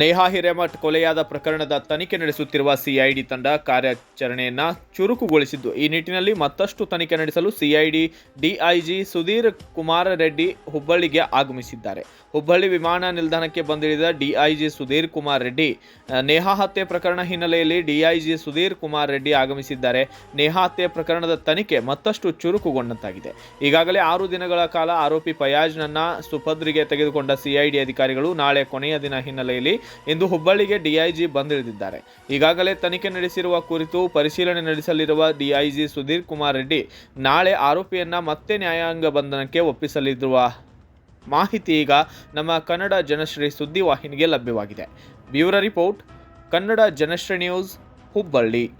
ನೇಹಾ ಹಿರೇಮಠ್ ಕೊಲೆಯಾದ ಪ್ರಕರಣದ ತನಿಖೆ ನಡೆಸುತ್ತಿರುವ ಸಿಐಡಿ ತಂಡ ಕಾರ್ಯಾಚರಣೆಯನ್ನು ಚುರುಕುಗೊಳಿಸಿದ್ದು. ಈ ನಿಟ್ಟಿನಲ್ಲಿ ಮತ್ತಷ್ಟು ತನಿಖೆ ನಡೆಸಲು ಸಿಐಡಿ ಡಿಐಜಿ ಸುಧೀರ್ ಕುಮಾರ ರೆಡ್ಡಿ ಹುಬ್ಬಳ್ಳಿಗೆ ಆಗಮಿಸಿದ್ದಾರೆ. ಹುಬ್ಬಳ್ಳಿ ವಿಮಾನ ನಿಲ್ದಾಣಕ್ಕೆ ಬಂದಿಳಿದ ಡಿಐಜಿ ಸುಧೀರ್ ಕುಮಾರ್ ರೆಡ್ಡಿ ನೇಹಾ ಹತ್ಯೆ ಪ್ರಕರಣ ಹಿನ್ನೆಲೆಯಲ್ಲಿ ಡಿಐಜಿ ಸುಧೀರ್ ಕುಮಾರ್ ರೆಡ್ಡಿ ಆಗಮಿಸಿದ್ದಾರೆ. ನೇಹಾ ಹತ್ಯೆ ಪ್ರಕರಣದ ತನಿಖೆ ಮತ್ತಷ್ಟು ಚುರುಕುಗೊಂಡಂತಾಗಿದೆ. ಈಗಾಗಲೇ ಆರು ದಿನಗಳ ಕಾಲ ಆರೋಪಿ ಫಯಾಜ್ನನ್ನ ಸುಪದ್ರಿಗೆ ತೆಗೆದುಕೊಂಡ ಸಿಐಡಿ ಅಧಿಕಾರಿಗಳು ನಾಳೆ ಕೊನೆಯ ದಿನ ಹಿನ್ನೆಲೆಯಲ್ಲಿ ಇಂದು ಹುಬ್ಬಳ್ಳಿಗೆ ಡಿಐಜಿ ಬಂದಿಳಿದಿದ್ದಾರೆ. ಈಗಾಗಲೇ ತನಿಖೆ ನಡೆಸಿರುವ ಕುರಿತು ಪರಿಶೀಲನೆ ನಡೆಸಲಿರುವ ಡಿಐಜಿ ಸುಧೀರ್ ಕುಮಾರ್ ರೆಡ್ಡಿ ನಾಳೆ ಆರೋಪಿಯನ್ನ ಮತ್ತೆ ನ್ಯಾಯಾಂಗ ಬಂಧನಕ್ಕೆ ಒಪ್ಪಿಸಲಿರುವ ಮಾಹಿತಿ ಈಗ ನಮ್ಮ ಕನ್ನಡ ಜನಶ್ರೀ ಸುದ್ದಿವಾಹಿನಿಗೆ ಲಭ್ಯವಾಗಿದೆ. Bureau report, Kannada Janashree news, Hubballi.